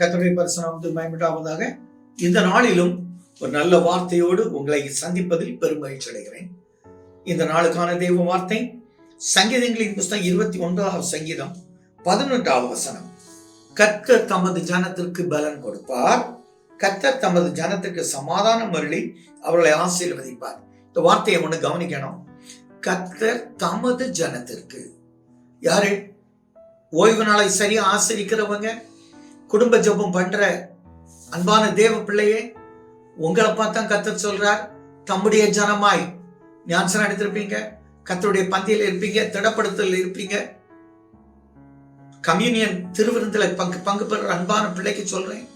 கத்தருடைய பரிசனாவது பயன்பட்டாவதாக இந்த நாளிலும் ஒரு நல்ல வார்த்தையோடு உங்களை சந்திப்பதில் பெருமகிழ்ச்சி அடைகிறேன். இந்த நாளுக்கான தெய்வ வார்த்தை சங்கீதங்களின் புஸ்தகம் இருபத்தி ஒன்றாவது சங்கீதம் பதினொன்றாவது வசனம். கத்த தமது ஜனத்திற்கு பலன் கொடுப்பார். கத்த தமது ஜனத்திற்கு சமாதானம் அருளி அவர்களை ஆசீர்வதிப்பார். இந்த வார்த்தையை ஒண்ணு கவனிக்கணும். கத்தர் தமது ஜனத்திற்கு. யாரு? ஓய்வு நாளை சரியா ஆசிரிக்கிறவங்க? குடும்ப ஜெபம் பண்ற அன்பான தேவ பிள்ளையே உங்களை பார்த்தா கத்தர் சொல்றார். தம்முடைய ஜனமாய் ஞானசனம் எடுத்திருப்பீங்க. கத்தருடைய பந்தியில் இருப்பீங்க திடப்படுத்தல் இருப்பீங்க. கம்யூனியன் திருவிருந்தில பங்கு பங்கு பெற அன்பான பிள்ளைக்கு சொல்றேன்.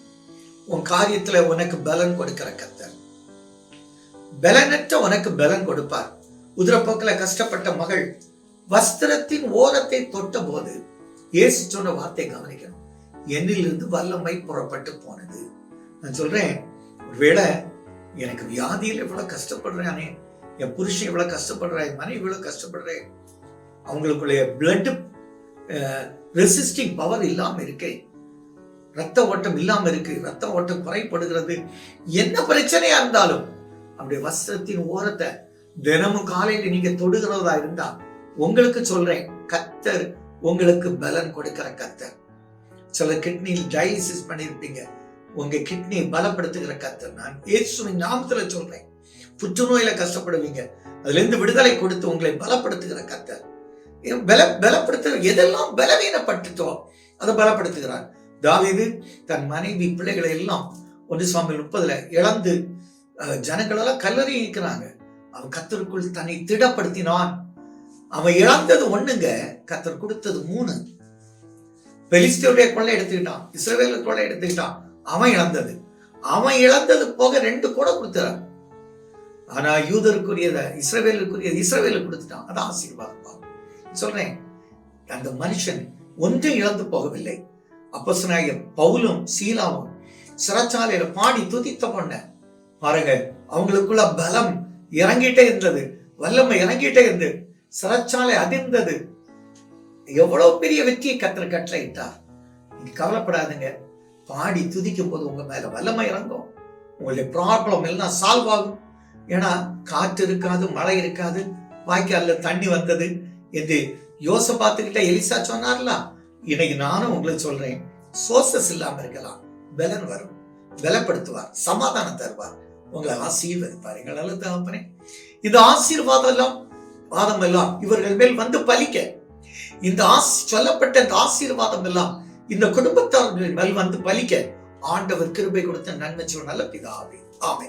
உன் காரியத்துல உனக்கு பலன் கொடுக்கிற கத்தர் பலனற்ற உனக்கு பலன் கொடுப்பார். உதிரப்போக்கில் கஷ்டப்பட்ட மகள் வஸ்திரத்தின் ஓரத்தை தொட்ட போது இயேசு சொன்ன வார்த்தை கவனிக்கணும். என்னிலிருந்து வல்லமை புறப்பட்டு போனது. நான் சொல்றேன் ஒருவேளை எனக்கு வியாதியில் இவ்வளோ கஷ்டப்படுறானே என் புருஷன் இவ்வளோ கஷ்டப்படுறேன் என் மனைவி இவ்வளோ கஷ்டப்படுறேன் அவங்களுக்குள்ளே பிளட் ரெசிஸ்டிங் பவர் இல்லாமல் இருக்கே ரத்த ஓட்டம் இல்லாம இருக்கு ரத்த ஓட்டம் குறைப்படுகிறது என்ன பிரச்சனையா இருந்தாலும் அப்படி வஸ்திரத்தின் ஓரத்தை தினமும் காலையில நீங்க தொடுகிறதா இருந்தா உங்களுக்கு சொல்றேன் கத்தர் உங்களுக்கு பலன் கொடுக்கிற கத்தர். சில கிட்னியில் டயாலிசிஸ் பண்ணியிருப்பீங்க. உங்க கிட்னியை பலப்படுத்துகிற கத்தர் நான். இயேசுவின் நாமத்துல சொல்றேன். புற்றுநோயில கஷ்டப்படுவீங்க. அதுல இருந்து விடுதலை கொடுத்து உங்களை பலப்படுத்துகிற கத்தர் பல பலப்படுத்துகிற எதெல்லாம் பலவீனப்பட்டுட்டோ அதை பலப்படுத்துகிறார். தாவிது தன் மனைவி பிள்ளைகளை எல்லாம் ஒன்று சுவாமி முப்பதுல இழந்து ஜனங்களெல்லாம் கல்லறி இருக்கிறாங்க. அவன் கத்தருக்குள் தன்னை திடப்படுத்தினான். அவன் இழந்தது ஒண்ணுங்க கத்தர் கொடுத்தது மூணு. பெலிஸ்தியுடைய கொள்ளை எடுத்துக்கிட்டான். இஸ்ரவேல கொள்ளை எடுத்துக்கிட்டான். அவன் இழந்தது. அவன் இழந்தது போக ரெண்டு கூட கொடுத்துறான். ஆனா யூதருக்குரியத இஸ்ரவேலுக்குரியது இஸ்ரவேலுக்கு கொடுத்துட்டான். அதான் ஆசீர்வாதப்பா சொல்றேன் அந்த மனுஷன் ஒன்றும் இழந்து போகவில்லை. அப்பசனாகிய பவுலும் சீலாவும் சிறச்சாலையில பாடி துதித்த பொண்ண பாருங்க அவங்களுக்குள்ள பலம் இறங்கிட்டே இருந்தது. வல்லமை இறங்கிட்டே இருந்தது சிறச்சாலை அதிர்ந்தது. எவ்வளவு பெரிய வெற்றியை கத்தர் கட்டளையிட்டார். நீங்க கவலைப்படாதுங்க. பாடி துதிக்கும் போது உங்க மேல வல்லமை இறங்கும். உங்களுடைய ப்ராப்ளம் எல்லாம் சால்வ் ஆகும். ஏன்னா காற்று இருக்காது மழை இருக்காது வாய்க்கால்ல தண்ணி வந்தது என்று யோசை பார்த்துக்கிட்ட எலிசா சொன்னார்ல. இன்னைக்கு நானும் உங்களுக்கு சொல்றேன். சோர்சஸ் இல்லாம இருக்கலாம். பலன் வரும். பலப்படுத்துவார். சமாதானம் தருவார். உங்களை ஆசீர்வதிப்பார். எங்களால தகப்பனே இந்த ஆசீர்வாதம் எல்லாம் வாதம் எல்லாம் இவர்கள் மேல் வந்து பலிக்க. இந்த ஆசி சொல்லப்பட்ட இந்த ஆசீர்வாதம் எல்லாம் இந்த குடும்பத்தார்கள் மேல் வந்து பலிக்க ஆண்டவர் கிருபை கொடுத்த நன்மை நல்ல பிதாவே. ஆமை